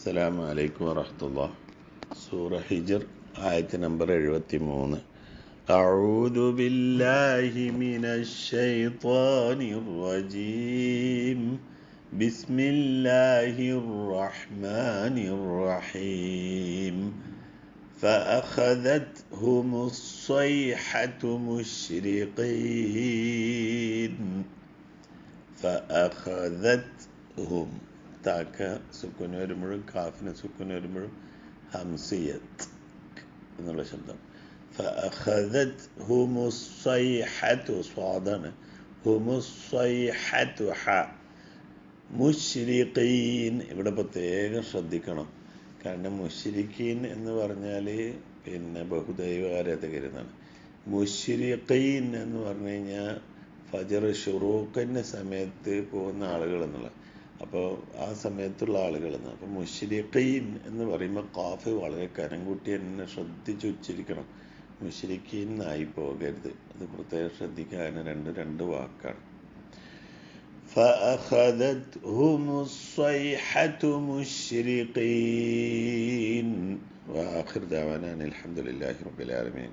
അസ്സലാമു അലൈക്കും വറഹ്മത്തുള്ളാ സൂറ ഹിജർ ആയത്ത് നമ്പർ എഴുപത്തി മൂന്ന് أعوذ بالله من الشيطان الرجيم بسم الله الرحمن الرحيم فأخذتهم الصيحة مشرقين فأخذتهم താക്ക സുക്കുന് വരുമ്പോഴും കാഫിന് സുക്കുന് വരുമ്പോഴും ഹംസിയത്ത് എന്നുള്ള ശബ്ദം. സ്വാദാണ്. മുഷ്രിഖീൻ ഇവിടെ പ്രത്യേകം ശ്രദ്ധിക്കണം. കാരണം മുഷ്രിഖീൻ എന്ന് പറഞ്ഞാൽ പിന്നെ ബഹുദൈവകാരത്തെ കരുതാണ് മുഷ്രിഖീൻ എന്ന് പറഞ്ഞു കഴിഞ്ഞാൽ ഫജർ ഷുറൂഖിന്റെ സമയത്ത് പോകുന്ന ആളുകൾ എന്നുള്ള അപ്പോൾ ആ സമയത്തുള്ള ആളുകൾ എന്ന് അപ്പോൾ മുഷ്രിഖീൻ എന്ന് പറയുമ്പോൾ കാഫ് വളരെ കനം കൂട്ടി തന്നെ ശ്രദ്ധിച്ച് ഉച്ചരിക്കണം മുഷ്രിഖീൻ ആയി പോകരുത് അത് പ്രത്യേകം ശ്രദ്ധിക്കാൻ രണ്ട് രണ്ട് വാക്കാണ് فأخذتهم الصيحة مشرقين وآخر دعوانا أن الحمد لله رب العالمين